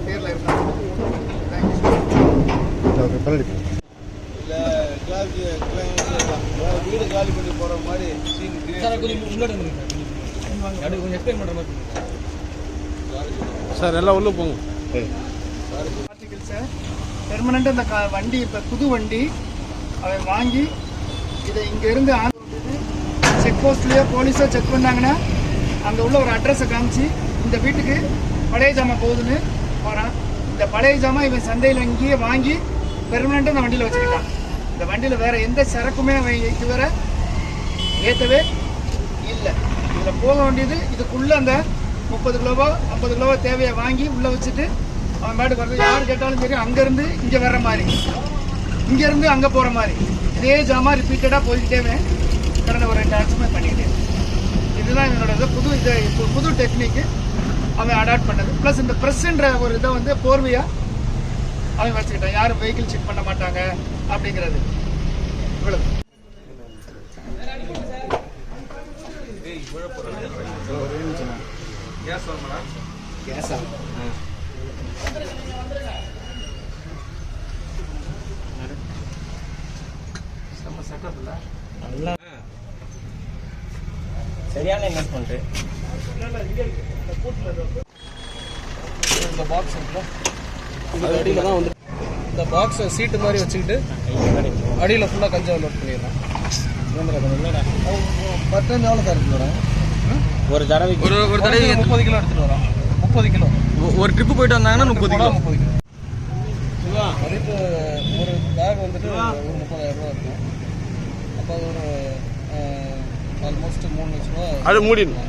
பேர்ல இருக்காங்க வீடு காலி பண்ணி போற மாதிரி சீன் சார் கொஞ்சம் சார் எக்ஸ்பிளைன் பண்ணுற மாதிரி சார் எல்லாம் உள்ள போங்க. பார்ட்டிகிள்ஸை பெர்மனெண்ட் இந்த கா- வண்டி இப்போ புது வண்டி. அவன் வாங்கி இதை இங்கேருந்து செக் போஸ்ட்லேயோ போலீஸோ செக் பண்ணாங்கன்னா அங்கே உள்ள ஒரு அட்ரஸை காமிச்சு இந்த வீட்டுக்கு பழைய ஜாமான் போகுதுன்னு போகிறான் இந்த பழைய ஜாமான் இவன் சந்தையில் இங்கேயே வாங்கி பெர்மனெண்ட்டாக இந்த வண்டியில் வச்சுக்கிட்டான். இந்த வண்டியில் வேறு எந்த சரக்குமே அவன் இதுவரை ஏற்றவே இல்லை. இதில் போக வேண்டியது இதுக்குள்ளே அந்த முப்பது கிலோவோ ஐம்பது கிலோவோ தேவையை வாங்கி உள்ளே வச்சுட்டு அவன் பாட்டுக்கு வரது. யார் கேட்டாலும் சரி அங்கேருந்து இங்கே வர்ற மாதிரி. இங்கேருந்து அங்கே போகிற மாதிரி. இதே ஜாமான் ரிப்பீட்டடாக போய்கிட்டே கடந்த ஒரு ரெண்டு ஆட்சியுமே பண்ணிக்கிட்டே இதுதான் என்னோட புது இது புது டெக்னிக்கு அவன் அடாப்ட் பண்ணது. ப்ளஸ் இந்த ப்ரெஸ்ன்ற ஒரு இதை வந்து போர்வையாக அவன் வச்சுக்கிட்டான். யாரும் வெஹிக்கிள் செக் பண்ண மாட்டாங்க அப்படிங்கிறது. இவ்வளவு. சரியான இன்வெஸ்ட்மெண்ட் இந்த பாக்ஸ் அடியில் தான் வந்து இந்த பாக்ஸை சீட்டு மாதிரி வச்சுக்கிட்டு அடியில் ஃபுல்லாக கஞ்சா லோட் பண்ணிடலாம் பட்டன் எவ்வளோ சார் இருக்குங்களா ஒரு தடவை ஒரு ஒரு தடவை முப்பது கிலோ எடுத்துட்டு வரோம் முப்பது கிலோ ஒரு ட்ரிப்பு போயிட்டு வந்தாங்கன்னா முப்பது கிலோ முப்பது கிலோ அதுக்கு ஒரு பேக் வந்துட்டு ஒரு முப்பதாயிரம் ரூபா இருக்கும் அப்போ அது ஒரு ஆல்மோஸ்ட் மூணு லட்ச ரூபா. அது மூடிடணும்.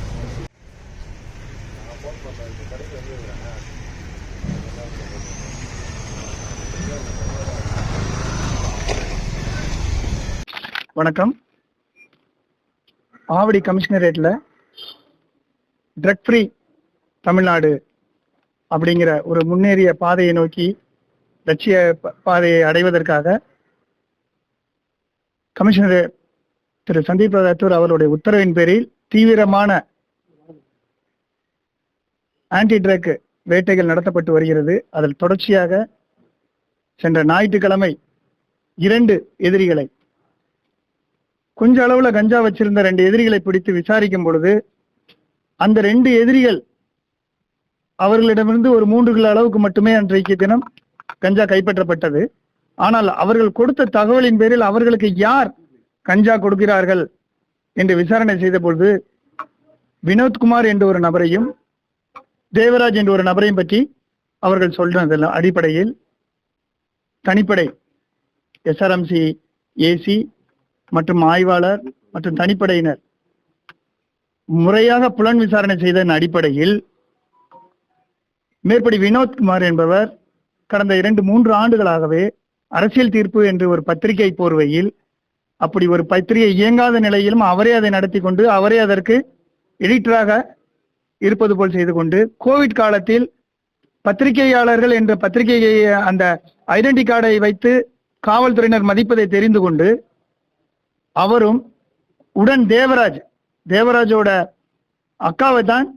வணக்கம். ஆவடி கமிஷனரேட்டில் ட்ரக் ஃப்ரீ தமிழ்நாடு அப்படிங்கிற ஒரு முன்னேறிய பாதையை நோக்கி லட்சிய பாதையை அடைவதற்காக கமிஷனர் திரு சந்தீப் ரத்தூர் அவருடைய உத்தரவின் பேரில் தீவிரமான ஆன்டி ட்ரக் வேட்டைகள் நடத்தப்பட்டு வருகிறது. அதில் தொடர்ச்சியாக சென்ற ஞாயிற்றுக்கிழமை இரண்டு எதிரிகளை கொஞ்ச அளவுல கஞ்சா வச்சிருந்த ரெண்டு எதிரிகளை பிடித்து விசாரிக்கும் பொழுது அந்த ரெண்டு எதிரிகள் அவர்களிடமிருந்து ஒரு மூன்று கிலோ அளவுக்கு மட்டுமே அன்றைக்கு தினம் கஞ்சா கைப்பற்றப்பட்டது. ஆனால் அவர்கள் கொடுத்த தகவலின் பேரில் அவர்களுக்கு யார் கஞ்சா கொடுக்கிறார்கள் என்று விசாரணை செய்த பொழுது வினோத்குமார் என்ற ஒரு நபரையும் தேவராஜ் என்ற ஒரு நபரையும் பற்றி அவர்கள் சொல்றதில் அடிப்படையில் தனிப்படை எஸ்ஆர்எம்சி ஏசி மற்றும் ஆய்வாளர் மற்றும் தனிப்படையினர். முறையாக புலன் விசாரணை செய்ததன் அடிப்படையில் மேற்படி வினோத்குமார் என்பவர் கடந்த இரண்டு மூன்று ஆண்டுகளாகவே அரசியல் தீர்ப்பு என்று ஒரு பத்திரிகை போர்வையில் அப்படி ஒரு பத்திரிகை இயங்காத நிலையிலும் அவரே அதை நடத்தி கொண்டு அவரே அதற்கு எடிட்டராக இருப்பது போல் செய்து கொண்டு கோவிட் காலத்தில் பத்திரிகையாளர்கள் என்ற பத்திரிகையை அந்த ஐடென்டி கார்டை வைத்து காவல்துறையினர் மதிப்பதை தெரிந்து கொண்டு அவரும் உடன் தேவராஜ் தேவராஜோட அக்காவை தான்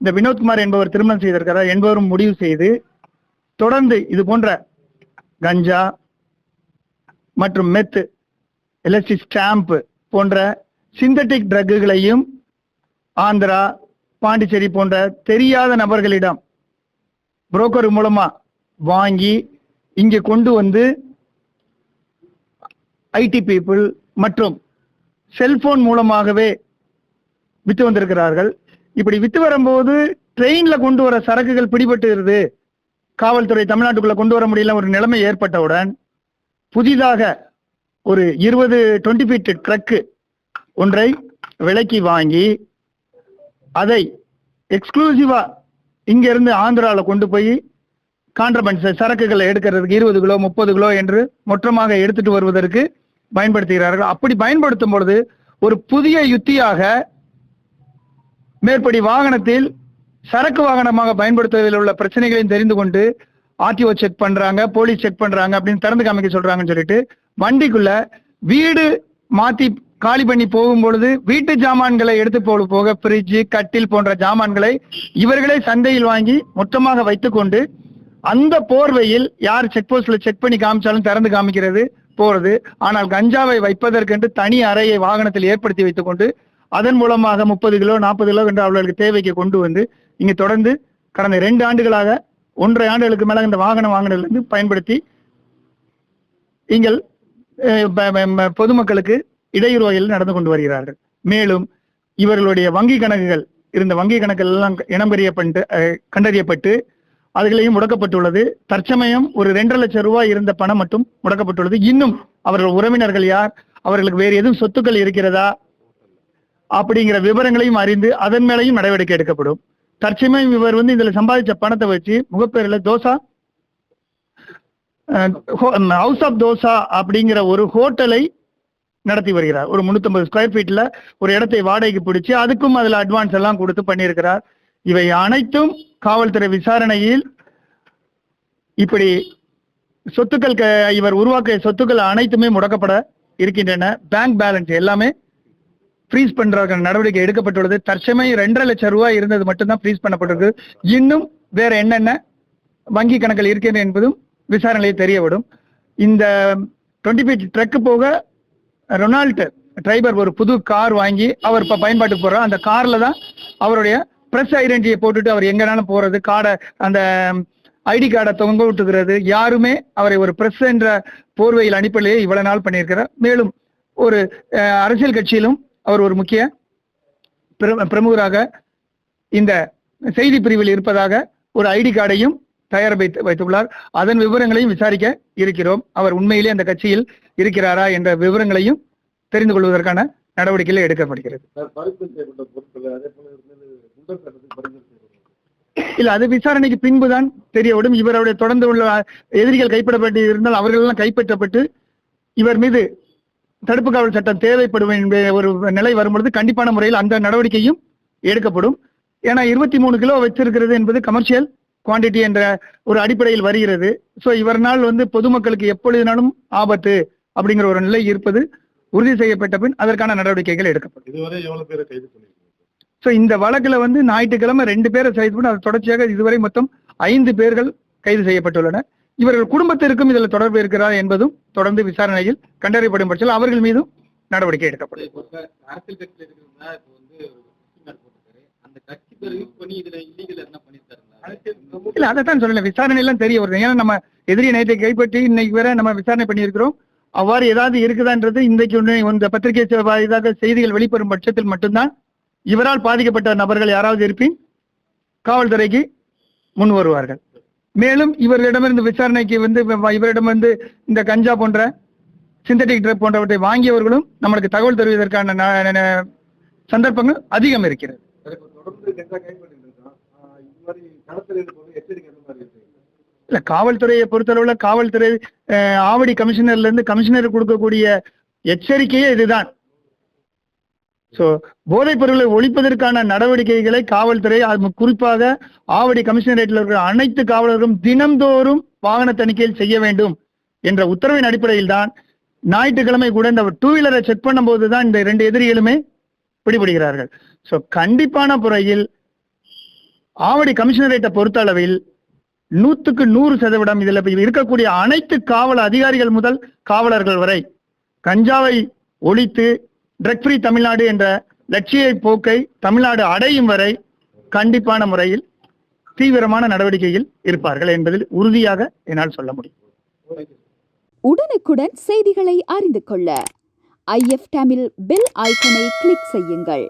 இந்த வினோத்குமார் என்பவர் திருமணம் செய்திருக்கிறார் என்பவரும் முடிவு செய்து தொடர்ந்து இது போன்ற கஞ்சா மற்றும் மெத்து எல்எஸ்டி ஸ்டாம்ப் போன்ற சிந்தட்டிக் ட்ரக்குகளையும் ஆந்திரா பாண்டிச்சேரி போன்ற தெரியாத நபர்களிடம் புரோக்கர் மூலமா வாங்கி இங்கே கொண்டு வந்து ஐடி பீப்புள் மற்றும் செல்போன் மூலமாகவே வித்து வந்திருக்கிறார்கள். இப்படி வித்து வரும்போது ட்ரெயின்ல கொண்டு வர சரக்குகள் பிடிபட்டுகிறது காவல்துறை தமிழ்நாட்டுக்குள்ள கொண்டு வர முடியல ஒரு நிலைமை ஏற்பட்டவுடன் புதிதாக ஒரு இருபது டுவெண்ட்டி ஃபீட் ட்ரக்கு ஒன்றை விலைக்கு வாங்கி அதை எக்ஸ்க்ளூசிவா இங்கிருந்து ஆந்திராவில் கொண்டு போய் கான்ட்ரபண்ட் சரக்குகளை எடுக்கிறதுக்கு இருபது கிலோ முப்பது கிலோ என்று மொத்தமாக எடுத்துட்டு வருவதற்கு பயன்படுத்துகிறார்கள். அப்படி பயன்படுத்தும் பொழுது ஒரு புதிய யுத்தியாக மேற்படி வாகனத்தில் சரக்கு வாகனமாக பயன்படுத்துவதில் உள்ள பிரச்சனைகளையும் தெரிந்து கொண்டு ஆர்டிஓ செக் பண்றாங்க போலீஸ் செக் பண்றாங்க அப்படின்னு திறந்து காமிக்க சொல்றாங்கன்னு சொல்லிட்டு வண்டிக்குள்ள வீடு மாத்தி காலி பண்ணி போகும் பொழுது வீட்டு ஜாமான்களை எடுத்து போக போக ஃப்ரிட்ஜ் கட்டில் போன்ற ஜாமான்களை இவர்களே சந்தையில் வாங்கி மொத்தமாக வைத்துக்கொண்டு அந்த போர்வையில் யார் செக் போஸ்ட்ல செக் பண்ணி காமிச்சாலும் திறந்து காமிக்கிறது. போறது. ஆனால் கஞ்சாவை வைப்பதற்கென்று தனி அறையை வாகனத்தில் ஏற்படுத்தி வைத்துக்கொண்டு அதன் மூலமாக முப்பது கிலோ நாற்பது கிலோ என்று அவர்களுக்கு தேவைக்கு கொண்டு வந்து இங்கு தொடர்ந்து கடந்த ரெண்டு ஆண்டுகளாக ஒன்றரை ஆண்டுகளுக்கு மேல இந்த வாகனம் வாங்கினதிலிருந்து பயன்படுத்தி நீங்கள் பொதுமக்களுக்கு இடையூறு வகையில் நடந்து கொண்டு வருகிறார்கள். மேலும் இவர்களுடைய வங்கி கணக்குகள் இருந்த வங்கி கணக்குகள் எல்லாம் இனம் கண்டறியப்பட்டு அதுகளையும் முடக்கப்பட்டுள்ளது. தற்சமயம் ஒரு ரெண்டரை லட்சம் ரூபாய் இருந்த பணம் மட்டும் முடக்கப்பட்டுள்ளது. இன்னும் அவர்கள் உறவினர்கள் யார்? அவர்களுக்கு வேறு எதுவும் சொத்துக்கள் இருக்கிறதா? அப்படிங்கிற விவரங்களையும் அறிந்து அதன் மேலையும் நடவடிக்கை எடுக்கப்படும். தற்சமயம் இவர் வந்து இதுல சம்பாதிச்ச பணத்தை வச்சு முகப்பேரில் தோசா ஹவுஸ் ஆஃப் தோசா அப்படிங்கிற ஒரு ஹோட்டலை நடத்தி வருகிறார். ஒரு முந்நூற்றம்பது ஸ்கொயர் ஃபீட்ல ஒரு இடத்தை வாடகைக்கு பிடிச்சி அதுக்கும் அதுல அட்வான்ஸ் எல்லாம் கொடுத்து பண்ணியிருக்கிறார். இவை அனைத்தும் காவல்துறை விசாரணையில் இப்படி சொத்துக்கள் இவர் உருவாக்கிய சொத்துக்கள் அனைத்துமே முடக்கப்பட இருக்கின்றன. பேங்க் பேலன்ஸ் எல்லாமே ஃப்ரீஸ் பண்றதுக்கான நடவடிக்கை எடுக்கப்பட்டுள்ளது. தற்சமயம் ரெண்டரை லட்சம் ரூபாய் இருந்தது மட்டும்தான் ஃப்ரீஸ் பண்ணப்பட்டிருக்கு. இன்னும் வேற என்னென்ன வங்கி கணக்கில் இருக்கிறது என்பதும் விசாரணையில் தெரியவிடும். இந்த டுவெண்ட்டி ஃபீட் ட்ரக்கு போக ரொனால்டு டிரைவர் ஒரு புது கார் வாங்கி அவர் இப்போ பயன்பாட்டுக்கு போகிறார் அந்த காரில் தான் அவருடைய பிரஸ் ஐடென்டிட்டியை போட்டுட்டு அவர் எங்கனாலும் போறது கார்டை அந்த ஐடி கார்டை தொங்க விட்டுக்கிறது யாருமே அவரை ஒரு பிரஸ் என்ற போர்வையில் அனுப்பலையே இவ்வளவு நாள் பண்ணியிருக்கிறார். மேலும் ஒரு அரசியல் கட்சியிலும் அவர் ஒரு முக்கிய பிர- பிரமுகராக இந்த செய்தி பிரிவில் இருப்பதாக ஒரு ஐடி கார்டையும் தயார் வைத்து வைத்துள்ளார். அதன் விவரங்களையும் விசாரிக்க இருக்கிறோம். அவர் உண்மையிலே அந்த கட்சியில் இருக்கிறாரா என்ற விவரங்களையும் தெரிந்து கொள்வதற்கான நடவடிக்கைகள் எடுக்கப்படுகிறது. இல்ல அது விசாரணைக்கு பின்புதான் தெரியவிடும். இவருடைய தொடர்ந்து உள்ள எதிரிகள் கைப்பற்றப்பட்டு இருந்தால் அவர்கள் எல்லாம் கைப்பற்றப்பட்டு இவர் மீது தடுப்பு காவல் சட்டம் தேவைப்படும் ஒரு நிலை வரும்பொழுது கண்டிப்பான முறையில் அந்த நடவடிக்கையும் எடுக்கப்படும். ஏன்னா இருபத்தி மூணு கிலோ வச்சிருக்கிறது என்பது கமர்ஷியல் குவாண்டிட்டி என்ற ஒரு அடிப்படையில் வருகிறது. ஸோ இவர்னால் வந்து பொதுமக்களுக்கு எப்பொழுதுனாலும் ஆபத்து அப்படிங்கிற ஒரு நிலை இருப்பது உறுதி செய்யப்பட்ட பின் அதற்கான நடவடிக்கைகள் எடுக்கப்படும். இதுவரை எவ்வளவு பேரை கைது ஸோ இந்த வழக்குல வந்து ஞாயிற்றுக்கிழமை ரெண்டு பேரை கைது பண்ணி அது தொடர்ச்சியாக இதுவரை மொத்தம் ஐந்து பேர்கள் கைது செய்யப்பட்டுள்ளனர். இவர்கள் குடும்பத்திற்கும் இதில் தொடர்பு இருக்கிறதா என்பதும் தொடர்ந்து விசாரணையில் கண்டறியப்படும் பட்சத்தில் அவர்கள் மீதும் நடவடிக்கை எடுக்கப்படும். இல்ல அதைத்தான் சொல்லல. விசாரணை எல்லாம் தெரிய வருது. ஏன்னா நம்ம எதிரி நேற்றை கைப்பற்றி இன்னைக்கு வரை நம்ம விசாரணை பண்ணியிருக்கிறோம். அவ்வாறு ஏதாவது இருக்குதான்றது இன்றைக்கு ஒண்ணு இந்த பத்திரிகை வாயிலாக செய்திகள் வெளிப்படும் பட்சத்தில் மட்டும்தான் இவரால் பாதிக்கப்பட்ட நபர்கள் யாராவது இருப்பின் காவல்துறைக்கு முன் வருவார்கள். மேலும் இவர்களிடமிருந்து விசாரணைக்கு வந்து இவரிடமிருந்து இந்த கஞ்சா போன்ற சிந்தட்டிக் ட்ரக் போன்றவற்றை வாங்கியவர்களும் நம்மளுக்கு தகவல் தருவதற்கான சந்தர்ப்பங்கள் அதிகம் இருக்கிறது. இல்லை இல்ல காவல்துறையை பொறுத்தளவுல காவல்துறை ஆவடி கமிஷனர்ல இருந்து கமிஷனர் கொடுக்கக்கூடிய எச்சரிக்கையே இதுதான். சோ போதைப் பொருளை ஒழிப்பதற்கான நடவடிக்கைகளை காவல்துறை குறிப்பாக ஆவடி கமிஷனரேட்டில் இருக்கிற அனைத்து காவலர்களும் தினம்தோறும் வாகன தணிக்கையில் செய்ய வேண்டும் என்ற உத்தரவின் அடிப்படையில் தான் ஞாயிற்றுக்கிழமை கூட இந்த டூ வீலரை செக் பண்ணும்போது தான் இந்த ரெண்டு எதிரிகளுமே பிடிபடுகிறார்கள். சோ கண்டிப்பான முறையில் ஆவடி கமிஷனரேட்டை பொறுத்த அளவில் நூத்துக்கு நூறு சதவீதம் இதுல இருக்கக்கூடிய அனைத்து காவல் அதிகாரிகள் முதல் காவலர்கள் வரை கஞ்சாவை ஒழித்து ட்ரக் ஃப்ரீ தமிழ்நாடு என்ற லட்சிய போக்கை தமிழ்நாடு அடையும் வரை கண்டிப்பான முறையில் தீவிரமான நடவடிக்கையில் இருப்பார்கள் என்பதில் உறுதியாக என்னால் சொல்ல முடியும். உடனுக்குடன் செய்திகளை அறிந்து கொள்ள ஐஎஃப் தமிழ் பெல் ஐக்கனை கிளிக் செய்யுங்கள்.